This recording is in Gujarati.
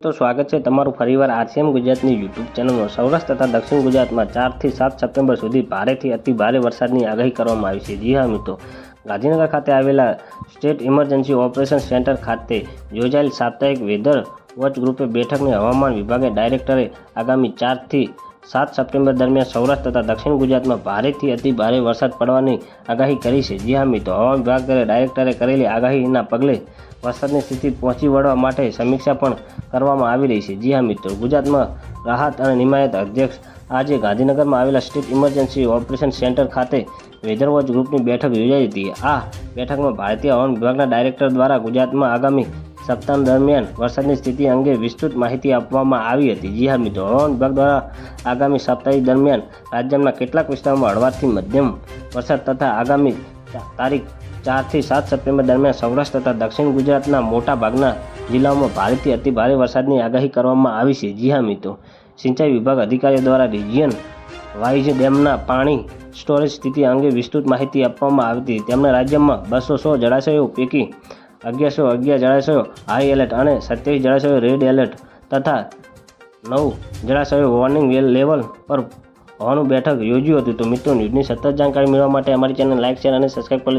તો સ્વાગત છે તમારું ફરીવાર આરસીએમ ગુજરાતની યુટ્યુબ ચેનલમાં. સૌરાષ્ટ્ર તથા દક્ષિણ ગુજરાતમાં ચારથી સાત સપ્ટેમ્બર સુધી ભારેથી અતિ ભારે વરસાદની આગાહી કરવામાં આવી છે. જી હા મિત્રો, ગાંધીનગર ખાતે આવેલા સ્ટેટ ઇમરજન્સી ઓપરેશન સેન્ટર ખાતે યોજાયેલ સાપ્તાહિક વેધર વોચ ગ્રુપે બેઠકની હવામાન વિભાગે ડાયરેક્ટરે આગામી ચારથી સાત સપ્ટેમ્બર દરમિયાન સૌરાષ્ટ્ર તથા દક્ષિણ ગુજરાતમાં ભારેથી અતિ ભારે વરસાદ પડવાની આગાહી કરી છે. જી હા મિત્રો, હવામાન વિભાગ ડાયરેક્ટરે કરેલી આગાહીના પગલે વરસાદની સ્થિતિ પહોંચી વળવા માટે સમીક્ષા પણ કરવામાં આવી રહી છે. જી હા મિત્રો, ગુજરાતમાં રાહત અને નિમાયત અધ્યક્ષ આજે ગાંધીનગરમાં આવેલા સ્ટેટ ઇમરજન્સી ઓપરેશન સેન્ટર ખાતે વેધર વોચ ગ્રુપની બેઠક યોજાઈ હતી. આ બેઠકમાં ભારતીય હવામાન વિભાગના ડાયરેક્ટર દ્વારા ગુજરાતમાં આગામી સપ્તાહ દરમિયાન વરસાદની સ્થિતિ અંગે વિસ્તૃત માહિતી આપવામાં આવી હતી. જી હા મિત્રો, હવામાન વિભાગ દ્વારા આગામી સપ્તાહ દરમિયાન રાજ્યના કેટલાક વિસ્તારોમાં હળવાથી મધ્યમ વરસાદ તથા આગામી તારીખ ચારથી સાત સપ્ટેમ્બર દરમિયાન સૌરાષ્ટ્ર તથા દક્ષિણ ગુજરાતના મોટા ભાગના જિલ્લાઓમાં ભારેથી અતિ ભારે વરસાદની આગાહી કરવામાં આવી છે. જી હા મિત્રો, સિંચાઈ વિભાગ અધિકારીઓ દ્વારા રિજિયન વાઇઝ ડેમના પાણી સ્ટોરેજ સ્થિતિ અંગે વિસ્તૃત માહિતી આપવામાં આવી હતી. તેમણે રાજ્યમાં બસો સો જળાશયો પૈકી અગિયારસો, અગિયાર જળાશયો હાઈ એલર્ટ અને સત્યાવીસ જળાશયો રેડ એલર્ટ તથા નવ જળાશયો વોર્નિંગ લેવલ પર હોવાનું બેઠક યોજ્યું હતું તો મિત્રો ન્યૂઝની સતત જાણકારી મેળવવા માટે અમારી ચેનલ લાઇક શેર અને સબસ્ક્રાઈબ કરી.